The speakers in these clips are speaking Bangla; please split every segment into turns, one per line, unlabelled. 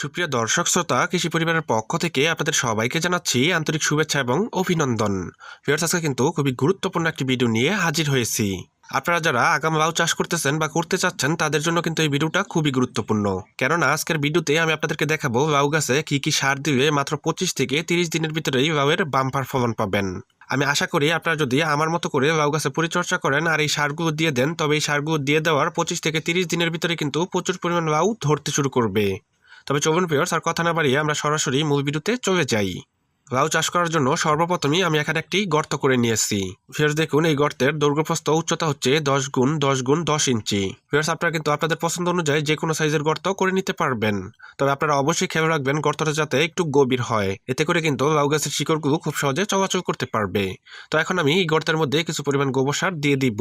সুপ্রিয় দর্শক শ্রোতা, কৃষি পরিবারের পক্ষ থেকে আপনাদের সবাইকে জানাচ্ছি আন্তরিক শুভেচ্ছা এবং অভিনন্দন। ভিউয়ার্স, আজকে কিন্তু খুবই গুরুত্বপূর্ণ একটি ভিডিও নিয়ে হাজির হয়েছি। আপনারা যারা আগাম লাউ চাষ করতেছেন বা করতে চাচ্ছেন, তাদের জন্য কিন্তু এই ভিডিওটা খুবই গুরুত্বপূর্ণ। কেননা, আজকের ভিডিওতে আমি আপনাদেরকে দেখাবো লাউ গাছে কি কি সার দিলে মাত্র পঁচিশ থেকে তিরিশ দিনের ভিতরেই লাউয়ের বাম্পার ফলন পাবেন। আমি আশা করি আপনারা যদি আমার মতো করে লাউ গাছে পরিচর্যা করেন আর এই সারগুলো দিয়ে দেন, তবে এই সারগুলো দিয়ে দেওয়ার পঁচিশ থেকে তিরিশ দিনের ভিতরে কিন্তু প্রচুর পরিমাণ লাউ ধরতে শুরু করবে। তবে চৌবন প্রিয়র্স আর কথা না বাড়িয়ে আমরা সরাসরি মূল ভিডিওতে চলে যাই। লাউ চাষ করার জন্য সর্বপ্রথমই আমি এখানে একটি গর্ত করে নিয়েছি। ফিয়ার্স দেখুন, এই গর্তের দৈর্ঘ্যপ্রস্থ উচ্চতা হচ্ছে দশ গুণ দশ গুণ দশ ইঞ্চি। ফিয়ার্স আপনারা কিন্তু আপনাদের পছন্দ অনুযায়ী যে কোনো সাইজের গর্ত করে নিতে পারবেন। তবে আপনারা অবশ্যই খেয়াল রাখবেন গর্তটা যাতে একটু গভীর হয়। এতে করে কিন্তু লাউ গাছের শিকড়গুলো খুব সহজে চলাচল করতে পারবে। তো এখন আমি এই গর্তের মধ্যে কিছু পরিমাণ গোবর সার দিয়ে দিব।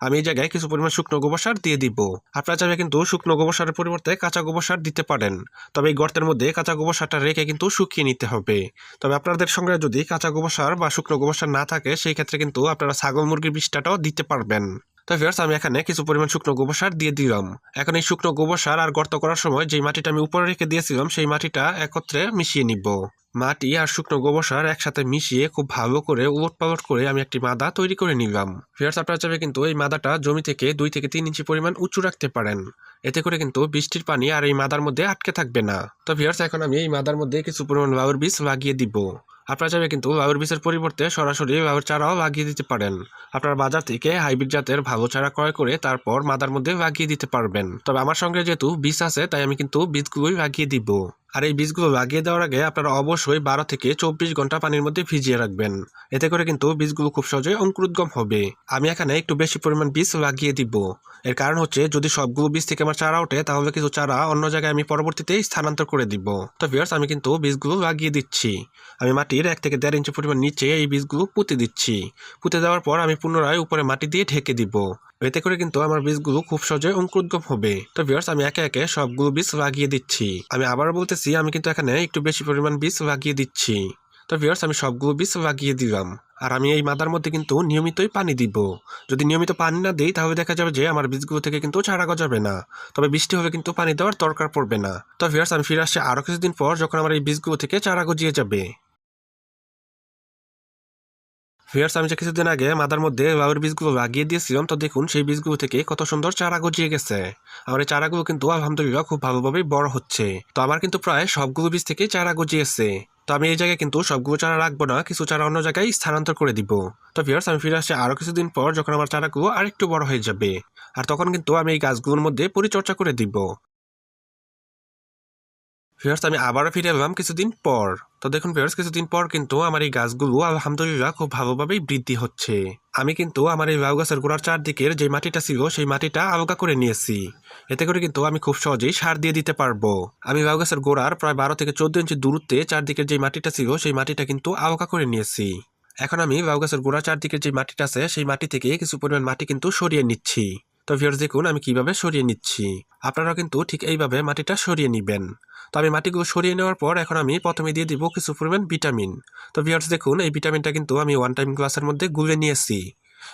আমি এই জায়গায় কিছু পরিমাণ শুকনো গোবর সার দিয়ে দিব। আপনারা চাইলে কিন্তু শুকনো গোবর সারের পরিবর্তে কাঁচা গোবর সার দিতে পারেন। তবে এই গর্তের মধ্যে কাঁচা গোবর সারটা রেখে কিন্তু শুকিয়ে নিতে হবে। তবে আপনাদের সঙ্গে যদি কাঁচা গোবর সার বা শুকনো গোবর সার না থাকে, সেই ক্ষেত্রে কিন্তু আপনারা ছাগল মুরগির বিষটাটাও দিতে পারবেন। তো ফিয়ার্স আমি এখানে কিছু পরিমাণ শুকনো গোবর সার দিয়ে দিলাম। এখন এই শুকনো গোবর সার আর গর্ত করার সময় যে মাটিটা আমি উপরে রেখে দিয়েছিলাম, সেই মাটিটা একত্রে মিশিয়ে নিব। মাটি আর শুকনো গোবর সার একসাথে মিশিয়ে খুব ভালো করে উলট পালট করে আমি একটি মাদা তৈরি করে নিলাম। ফিয়ার্স আপনারা চাইবে কিন্তু এই মাদাটা জমি থেকে দুই থেকে তিন ইঞ্চি পরিমাণ উঁচু রাখতে পারেন। এতে করে কিন্তু বৃষ্টির পানি আর এই মাদার মধ্যে আটকে থাকবে না। তো ফিয়ার্স এখন আমি এই মাদার মধ্যে কিছু পরিমাণ লাউর বীজ লাগিয়ে দিব। আপনারা চাইবে কিন্তু লাউর বীজের পরিবর্তে সরাসরি লাউর চারাও লাগিয়ে দিতে পারেন। আপনারা বাজার থেকে হাইব্রিড জাতের ভালো চারা ক্রয় করে তারপর মাদার মধ্যে লাগিয়ে দিতে পারবেন। তবে আমার সঙ্গে যেহেতু বীজ আছে, তাই আমি কিন্তু বীজগুলোই লাগিয়ে দিব। আর এই বীজগুলো লাগিয়ে দেওয়ার আগে আপনারা অবশ্যই বারো থেকে চব্বিশ ঘণ্টা পানির মধ্যে ভিজিয়ে রাখবেন। এতে করে কিন্তু বীজগুলো খুব সহজে অঙ্কুরোদ্গম হবে। আমি এখানে একটু বেশি পরিমাণ বীজ লাগিয়ে দিব। এর কারণ হচ্ছে, যদি সবগুলো বীজ থেকে আমার চারা ওঠে, তাহলে কিছু চারা অন্য জায়গায় আমি পরবর্তীতে স্থানান্তর করে দিব। তো ভিউয়ার্স আমি কিন্তু বীজগুলো লাগিয়ে দিচ্ছি। আমি মাটির এক থেকে দেড় ইঞ্চি পরিমাণ নিচে এই বীজগুলো পুঁতে দিচ্ছি। পুঁতে দেওয়ার পর আমি পুনরায় উপরে মাটি দিয়ে ঢেকে দিব। এতে করে কিন্তু আমার বীজগুলো খুব সহজে অঙ্কুরোদ্গম হবে। তো ভিউয়ার্স আমি একে একে সবগুলো বীজ লাগিয়ে দিচ্ছি। আমি আবার বলতেছি, আমি কিন্তু এখানে একটু বেশি পরিমাণ বীজ লাগিয়ে দিচ্ছি। তো ভিউয়ার্স আমি সবগুলো বীজ লাগিয়ে দিলাম। আর আমি এই মাদার মধ্যে কিন্তু নিয়মিতই পানি দিব। যদি নিয়মিত পানি না দিই, তাহলে দেখা যাবে যে আমার বীজগুলো থেকে কিন্তু চারা গজাবে না। তবে বৃষ্টি হলে কিন্তু পানি দেওয়ার দরকার পড়বে না। তো ভিউয়ার্স আমি ফিরে আসছি আরও কিছুদিন পর যখন আমার এই বীজগুলো থেকে চারা গজিয়ে যাবে। ভিউয়ার্স আমি যে কিছুদিন আগে মাদার মধ্যে লাউয়ের বীজগুলো লাগিয়ে দিয়েছিলাম, তো দেখুন সেই বীজগুলো থেকে কত সুন্দর চারা গজিয়ে গেছে। আমার এই চারাগুলো কিন্তু আলহামদুলিল্লাহ খুব ভালোভাবেই বড় হচ্ছে। তো আমার কিন্তু প্রায় সবগুলো বীজ থেকে চারা গজিয়েছে তো আমি এই জায়গায় কিন্তু সবগুলো চারা রাখব না, কিছু চারা অন্য জায়গায় স্থানান্তর করে দিব। তো ভিউয়ার্স আমি ফিরে আসছি আরও কিছুদিন পর যখন আমার চারাগুলো আরেকটু বড় হয়ে যাবে। আর তখন কিন্তু আমি এই গাছগুলোর মধ্যে পরিচর্যা করে দিব। ফিয়ার্স আমি আবারও ফিরে এলাম কিছুদিন পর। তো দেখুন ফিয়ার্স কিছুদিন পর কিন্তু আমার এই গাছগুলো আলহামদুলিল্লাহ খুব ভালোভাবেই বৃদ্ধি হচ্ছে। আমি কিন্তু আমার এই লাউ গাছের গোড়ার চারদিকের যে মাটিটা ছিল, সেই মাটিটা আলগা করে নিয়েছি। এতে করে কিন্তু আমি খুব সহজেই সার দিয়ে দিতে পারব। আমি লাউ গাছের গোড়ার প্রায় বারো থেকে চোদ্দ ইঞ্চি দূরত্বে চারদিকের যে মাটিটা ছিল, সেই মাটিটা কিন্তু আলগা করে নিয়েছি। এখন আমি লাউ গাছের গোড়া চারদিকের যে মাটিটা আছে, সেই মাটি থেকে কিছু পরিমাণ মাটি কিন্তু সরিয়ে নিচ্ছি। তো ভিউয়ার্স দেখুন, আমি কীভাবে সরিয়ে নিচ্ছি। আপনারা কিন্তু ঠিক এইভাবে মাটিটা সরিয়ে নেবেন। তো আমি মাটিগুলো সরিয়ে নেওয়ার পর এখন আমি প্রথমে দিয়ে দিব কিছু পরিমাণ ভিটামিন তো ভিউয়ার্স দেখুন, এই ভিটামিনটা কিন্তু আমি ওয়ান টাইম গ্লাসের মধ্যে গুলে নিয়েছি।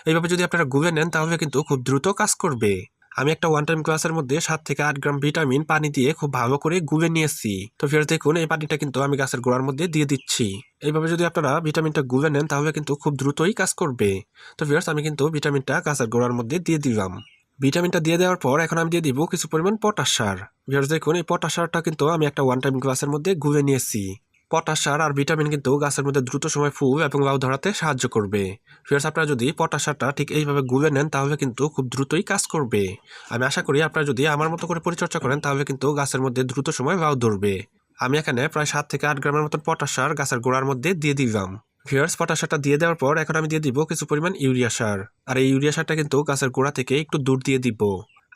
এইভাবে যদি আপনারা গুলে নেন, তাহলে কিন্তু খুব দ্রুত কাজ করবে। আমি একটা ওয়ান টাইম গ্লাসের মধ্যে সাত থেকে আট গ্রাম ভিটামিন পানি দিয়ে খুব ভালো করে গুলে নিয়েছি। তো ফের দেখুন, এই পানিটা কিন্তু আমি গাছের গোড়ার মধ্যে দিয়ে দিচ্ছি। এইভাবে যদি আপনারা ভিটামিনটা গুলে নেন, তাহলে কিন্তু খুব দ্রুতই কাজ করবে। তো ফিয়ার্স আমি কিন্তু ভিটামিনটা গাছের গোড়ার মধ্যে দিয়ে দিলাম। ভিটামিনটা দিয়ে দেওয়ার পর এখন আমি দিয়ে দিব কিছু পরিমাণ পটাশ সার। ভিউয়ার্স দেখুন, এই পটাশ সারটা কিন্তু আমি একটা ওয়ান টাইম গ্লাসের মধ্যে গুলে নিয়েছি। পটাশ সার আর ভিটামিন কিন্তু গাছের মধ্যে দ্রুত সময় ফুল এবং লাউ ধরাতে সাহায্য করবে। ফিয়ার্স আপনারা যদি পটাশ সারটা ঠিক এইভাবে গুলে নেন, তাহলে কিন্তু খুব দ্রুতই কাজ করবে। আমি আশা করি আপনারা যদি আমার মতো করে পরিচর্যা করেন, তাহলে কিন্তু গাছের মধ্যে দ্রুত সময় লাউ ধরবে। আমি এখানে প্রায় সাত থেকে আট গ্রামের মতন পটাশ সার গাছের গোড়ার মধ্যে দিয়ে দিলাম। ভিউয়ার্স পটাশ সারটা দিয়ে দেওয়ার পর এখন আমি দিয়ে দিব কিছু পরিমাণ ইউরিয়া সার। আর এই ইউরিয়া সারটা কিন্তু গাছের গোড়া থেকে একটু দূর দিয়ে দিব।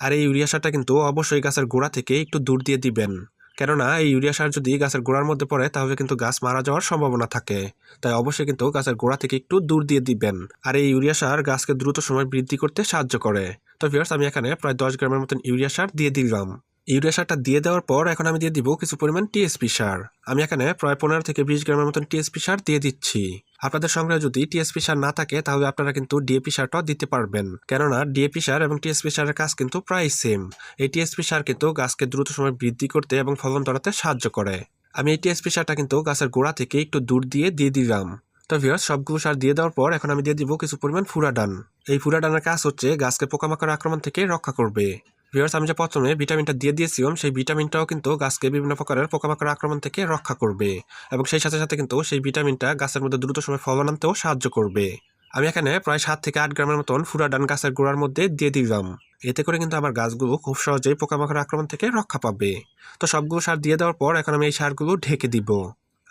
আর এই ইউরিয়া সারটা কিন্তু অবশ্যই গাছের গোড়া থেকে একটু দূর দিয়ে দিবেন। কেননা এই ইউরিয়া সার যদি গাছের গোড়ার মধ্যে পড়ে, তাহলে কিন্তু গাছ মারা যাওয়ার সম্ভাবনা থাকে। তাই অবশ্যই কিন্তু গাছের গোড়া থেকে একটু দূর দিয়ে দিবেন। আর এই ইউরিয়া সার গাছকে দ্রুত সময় বৃদ্ধি করতে সাহায্য করে। তো ভিউয়ার্স আমি এখানে প্রায় দশ গ্রামের মতন ইউরিয়া সার দিয়ে দিলাম। ইউরিয়া সারটা দিয়ে দেওয়ার পর এখন আমি দিয়ে দিব কিছু পরিমাণ টিএসপি সার। আমি এখানে প্রায় পনেরো থেকে বিশ গ্রামের মতন টিএসপি সার দিয়ে দিচ্ছি। আপনাদের সংগ্রহে যদি টিএসপি সার না থাকে, তাহলে আপনারা কিন্তু ডিএপি সারটাও দিতে পারবেন। কেননা ডিএপি সার এবং টিএসপি সারের কাজ কিন্তু প্রায় সেম এই টিএসপি সার কিন্তু গাছকে দ্রুত সময় বৃদ্ধি করতে এবং ফলন ধরাতে সাহায্য করে। আমি এই টিএসপি সারটা কিন্তু গাছের গোড়া থেকে একটু দূর দিয়ে দিয়ে দিলাম। তো ভিউয়ার্স সবগুলো সার দিয়ে দেওয়ার পর এখন আমি দিয়ে দিব কিছু পরিমাণ ফুরাডান। এই ফুরাডানের কাজ হচ্ছে গাছকে পোকামাকড় আক্রমণ থেকে রক্ষা করবে। ভিউয়ার্স আমি যে প্রথমে ভিটামিনটা দিয়ে দিয়েছিলাম, সেই ভিটামিনটাও কিন্তু গাছকে বিভিন্ন প্রকারের পোকামাকড় আক্রমণ থেকে রক্ষা করবে এবং সেই সাথে সাথে কিন্তু সেই ভিটামিনটা গাছের মধ্যে দ্রুত সময় ফলন আনতেও সাহায্য করবে। আমি এখানে প্রায় সাত থেকে আট গ্রামের মতন ফুরাডান গাছের গোড়ার মধ্যে দিয়ে দিলাম। এতে করে কিন্তু আমার গাছগুলো খুব সহজেই পোকামাকড় আক্রমণ থেকে রক্ষা পাবে। তো সবগুলো সার দিয়ে দেওয়ার পর এখন আমি এই সারগুলো ঢেকে দিব।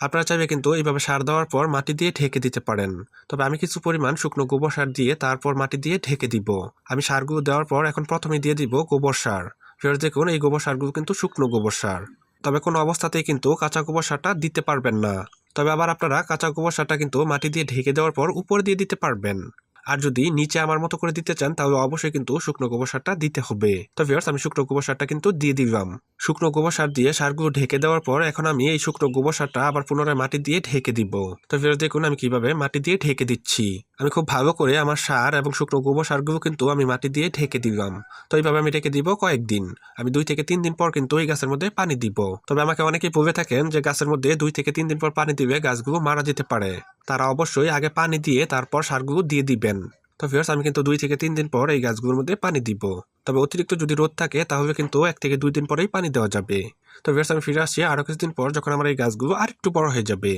আপনারা চাইবে কিন্তু এইভাবে সার দেওয়ার পর মাটি দিয়ে ঢেকে দিতে পারেন। তবে আমি কিছু পরিমাণ শুকনো গোবর সার দিয়ে তারপর মাটি দিয়ে ঢেকে দিব। আমি সারগুলো দেওয়ার পর এখন প্রথমে দিয়ে দিব গোবর সার। ফেরত দেখুন, এই গোবর সারগুলো কিন্তু শুকনো গোবর সার। তবে কোনো অবস্থাতেই কিন্তু কাঁচা গোবর সারটা দিতে পারবেন না। তবে আবার আপনারা কাঁচা গোবর সারটা কিন্তু মাটি দিয়ে ঢেকে দেওয়ার পর উপর দিয়ে দিতে পারবেন। আর যদি নিচে আমার মতো করে দিতে চান, তাহলে অবশ্যই কিন্তু শুকনো গোবর সারটা দিতে হবে। তো ভিউয়ার্স আমি শুকনো গোবর সারটা কিন্তু দিয়ে দিলাম। শুকনো গোবর সার দিয়ে সারগুলো ঢেকে দেওয়ার পর এখন আমি এই শুকনো গোবর সারটা আবার পুনরায় মাটি দিয়ে ঢেকে দিব। তো ভিউয়ার্স দেখুন আমি কীভাবে মাটি দিয়ে ঢেকে দিচ্ছি। আমি খুব ভালো করে আমার সার এবং শুকনো গোবর সারগুলো কিন্তু আমি মাটি দিয়ে ঢেকে দিলাম। তো এইভাবে আমি ঢেকে দিব কয়েকদিন। আমি দুই থেকে তিন দিন পর কিন্তু এই গাছের মধ্যে পানি দিব। তবে আমাকে অনেকেই বলে থাকেন যে গাছের মধ্যে দুই থেকে তিন দিন পর পানি দিবে গাছগুলো মারা যেতে পারে। তারা অবশ্যই আগে পানি দিয়ে তারপর সারগুলো দিয়ে দিবেন। তো ভিউয়ার্স আমি কিন্তু দুই থেকে তিন দিন পর এই গাছগুলোর মধ্যে পানি দিব। তবে অতিরিক্ত যদি রোদ থাকে, তাহলে কিন্তু এক থেকে দুই দিন পরেই পানি দেওয়া যাবে। তো ভিউয়ার্স আমি ফিরে আসছি আরও কিছুদিন পর যখন আমার এই গাছগুলো আরেকটু বড় হয়ে যাবে।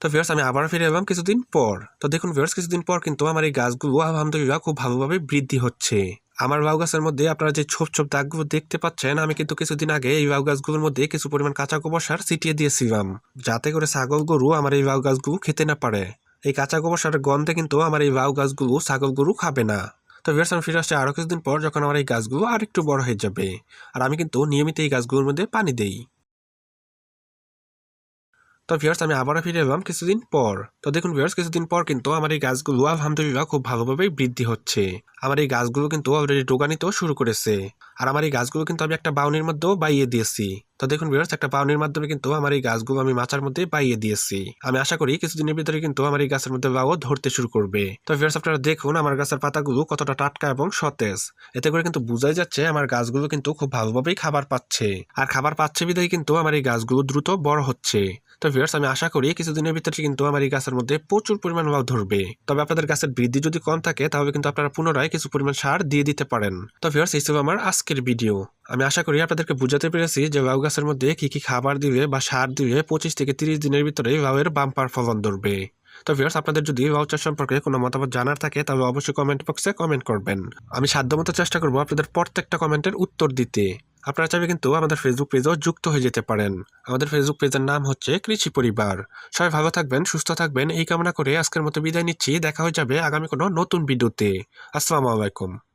তো ভিউয়ার্স আমি আবার ফিরে এলাম কিছুদিন পর। তো দেখুন ভিউয়ার্স কিছুদিন পর কিন্তু আমার এই গাছগুলো আলহামদুলিল্লাহ খুব ভালোভাবে বৃদ্ধি হচ্ছে। আমার বাউ গাছের মধ্যে আপনারা যে ছোপ ছোপ দাগগুলো দেখতে পাচ্ছেন, আমি কিন্তু কিছুদিন আগে এই বাউ গাছগুলোর মধ্যে কিছু পরিমাণ কাঁচা গোবর সার ছিটিয়ে দিয়েছিলাম, যাতে করে ছাগল গরু আমার এই বাউ গাছগুলো খেতে না পারে। এই কাঁচা গোবর সারের গন্ধে কিন্তু আমার এই বাউ গাছগুলো ছাগল গরু খাবে না। তো ভিউয়ার্স আমি ফিরে আসছি আরও কিছুদিন পর যখন আমার এই গাছগুলো আর একটু বড় হয়ে যাবে। আর আমি কিন্তু নিয়মিত এই গাছগুলোর মধ্যে পানি দেই। তো ভিউয়ার্স আমি আবারও ফিরে এলাম কিছুদিন পর। তো দেখুন ভিউয়ার্স কিছুদিন পর কিন্তু আমার এই গাছগুলো আলহামদুলিল্লাহ খুব ভালোভাবে বৃদ্ধি হচ্ছে। আমার এই গাছগুলো কিন্তু অলরেডি ডোগানিতেও শুরু করেছে। আর আমার এই গাছগুলো কিন্তু আমি একটা বাউনির মধ্যেও বাইয়ে দিয়েছি। তো দেখুন ভিউয়ার্স একটা বাউনির মাধ্যমে কিন্তু আমার এই গাছগুলো আমি মাচার মধ্যে বাইয়ে দিয়েছি। আমি আশা করি কিছুদিনের ভিতরে কিন্তু আমার এই গাছের মধ্যে বাও ধরতে শুরু করবে। তো ভিউয়ার্স আপনারা দেখুন আমার গাছের পাতাগুলো কতটা টাটকা এবং সতেজ। এতে করে কিন্তু বোঝাই যাচ্ছে আমার গাছগুলো কিন্তু খুব ভালোভাবেই খাবার পাচ্ছে। আর খাবার পাচ্ছে বিধায় কিন্তু আমার এই গাছগুলো দ্রুত বড় হচ্ছে। তো ভিউয়ার্স আমি আশা করি কিছুদিনের ভিতরে কিন্তু আমার এই গাছের মধ্যে প্রচুর পরিমাণ লাউ ধরবে। তবে আপনাদের গাছের বৃদ্ধি যদি কম থাকে, তাহলে কিন্তু আপনারা পুনরায় কিছু পরিমাণ সার দিয়ে দিতে পারেন। তো ভিউয়ার্স এই ছিল আমার আজকের ভিডিও আমি আশা করি আপনাদেরকে বুঝাতে পেরেছি যে লাউ গাছের মধ্যে কি কি খাবার দিলে বা সার দিলে পঁচিশ থেকে তিরিশ দিনের ভিতরে লাউয়ের বাম্পার ফলন ধরবে। তো ভিউয়ার্স আপনাদের যদি ভাউচার সম্পর্কে কোনো মতামত জানার থাকে, তাহলে অবশ্যই কমেন্ট বক্সে কমেন্ট করবেন। আমি সাধ্যমতো চেষ্টা করব আপনাদের প্রত্যেকটা কমেন্টের উত্তর দিতে। আপনারা চাইবে কিন্তু আমাদের ফেসবুক পেজও যুক্ত হয়ে যেতে পারেন। আমাদের ফেসবুক পেজের নাম হচ্ছে কৃষি পরিবার। সবাই ভালো থাকবেন, সুস্থ থাকবেন, এই কামনা করে আজকের মতো বিদায় নিচ্ছি। দেখা হয়ে যাবে আগামী কোনো নতুন ভিডিওতে আসসালামু আলাইকুম।